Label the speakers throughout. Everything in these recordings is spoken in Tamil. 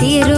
Speaker 1: தீரு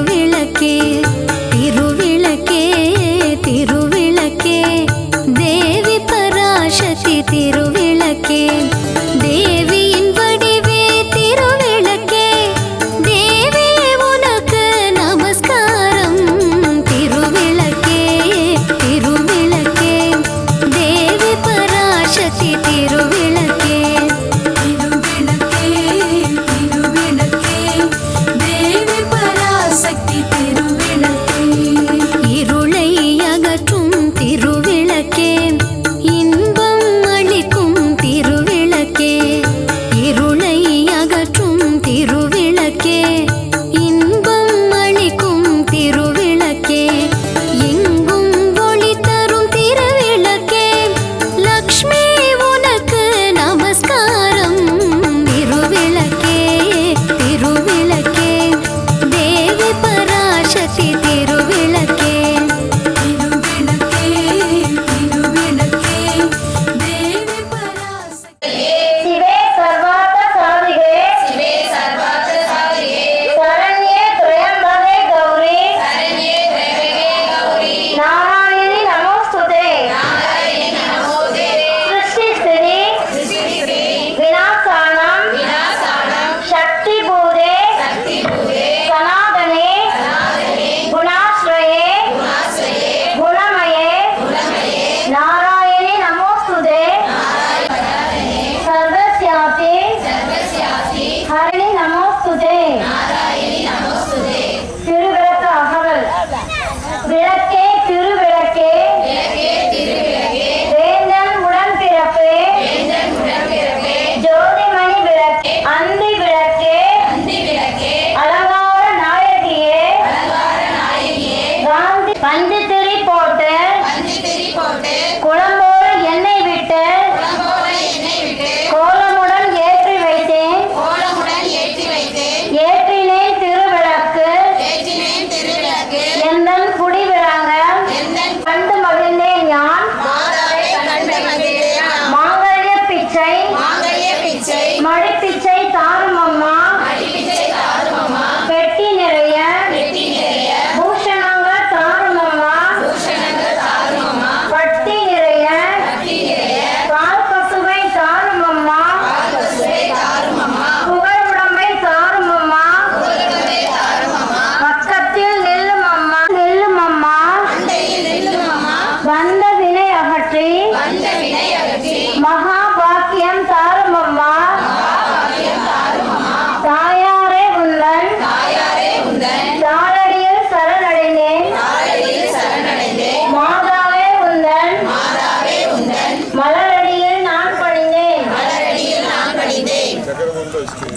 Speaker 1: those two.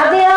Speaker 1: അതെ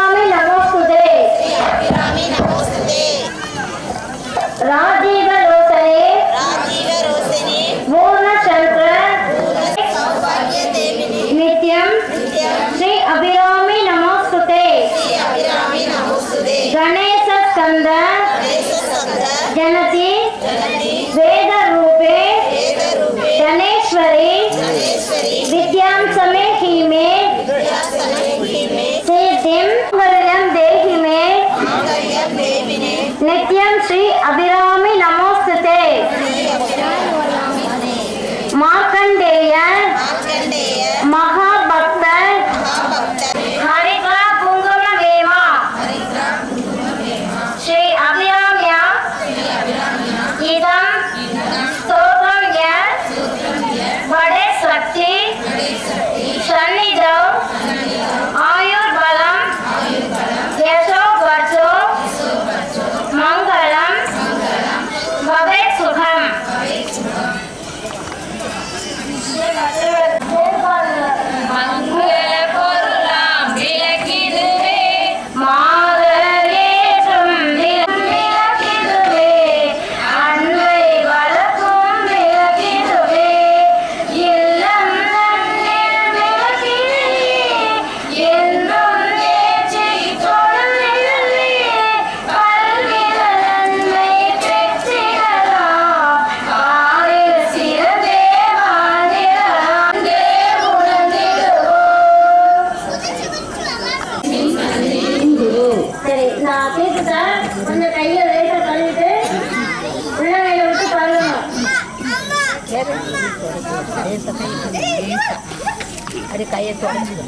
Speaker 1: 다.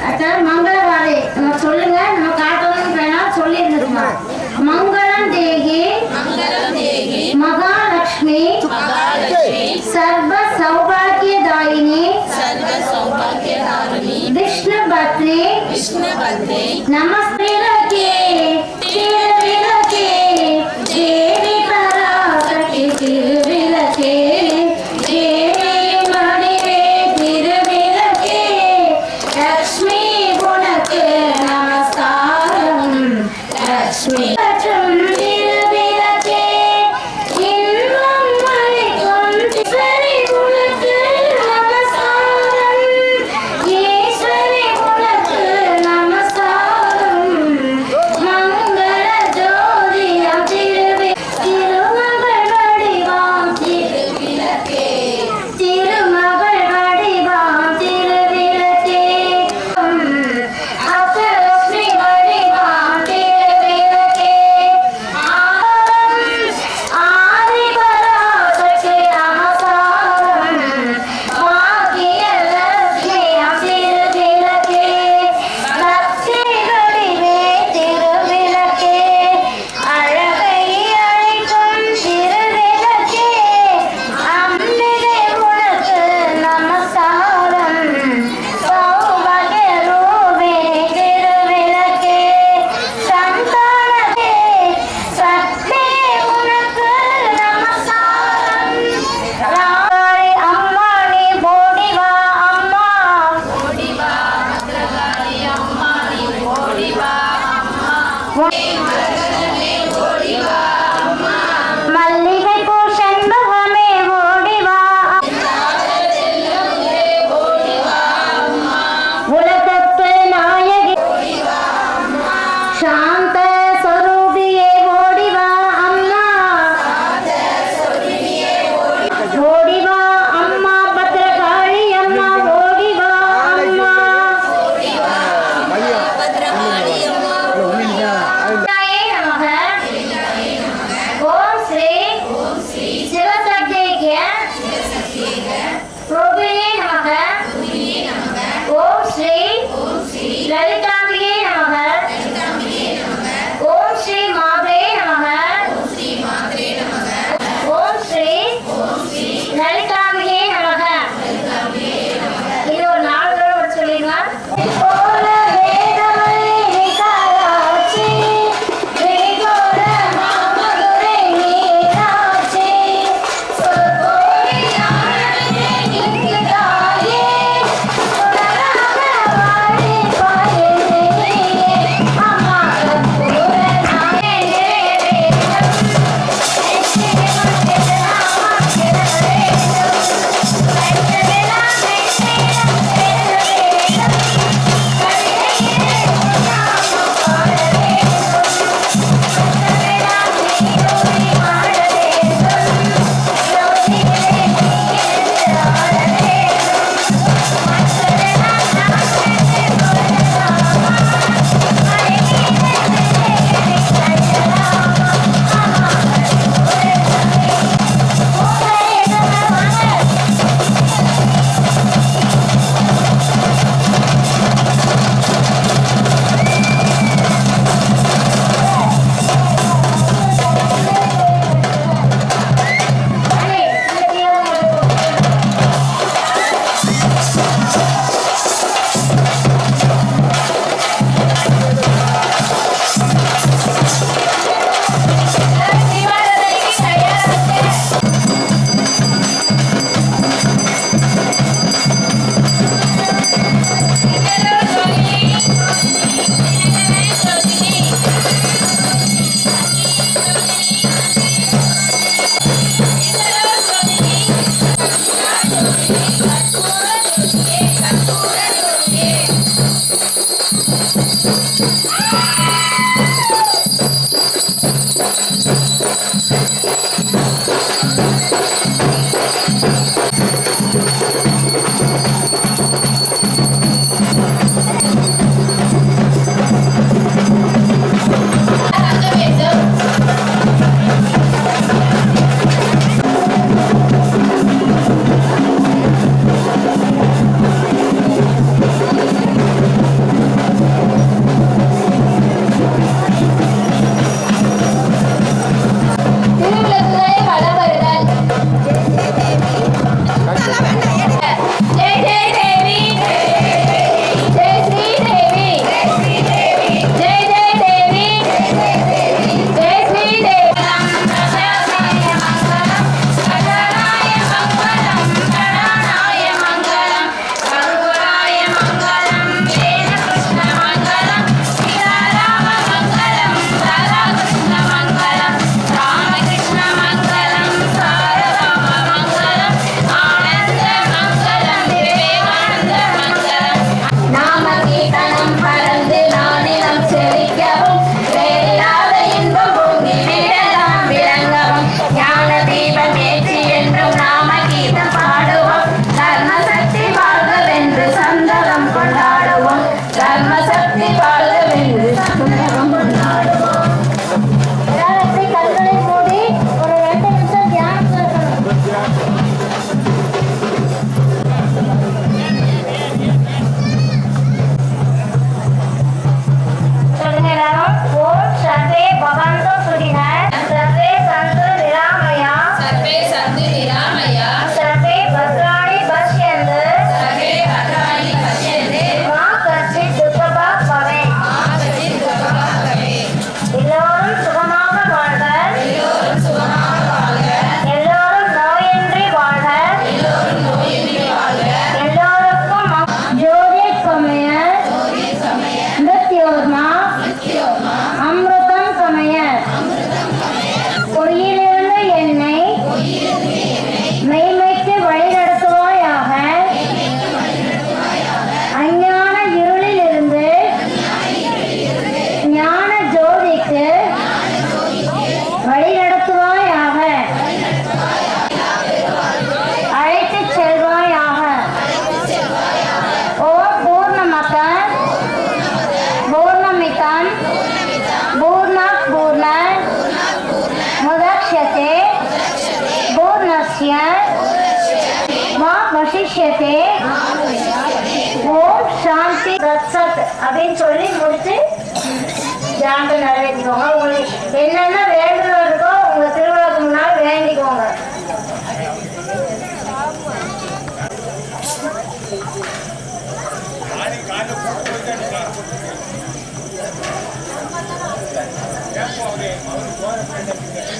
Speaker 1: சார் மங்களவாரே நம்ம சொல்லுங்க நம்ம காட்டணும் வேணா சொல்லியிருந்தோம்மா மங்களம் தேகி மகாலட்சுமி சர்வ சௌபாகியதாயினி விஷ்ணு பத்னி நமஸ்தே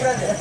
Speaker 2: Gracias.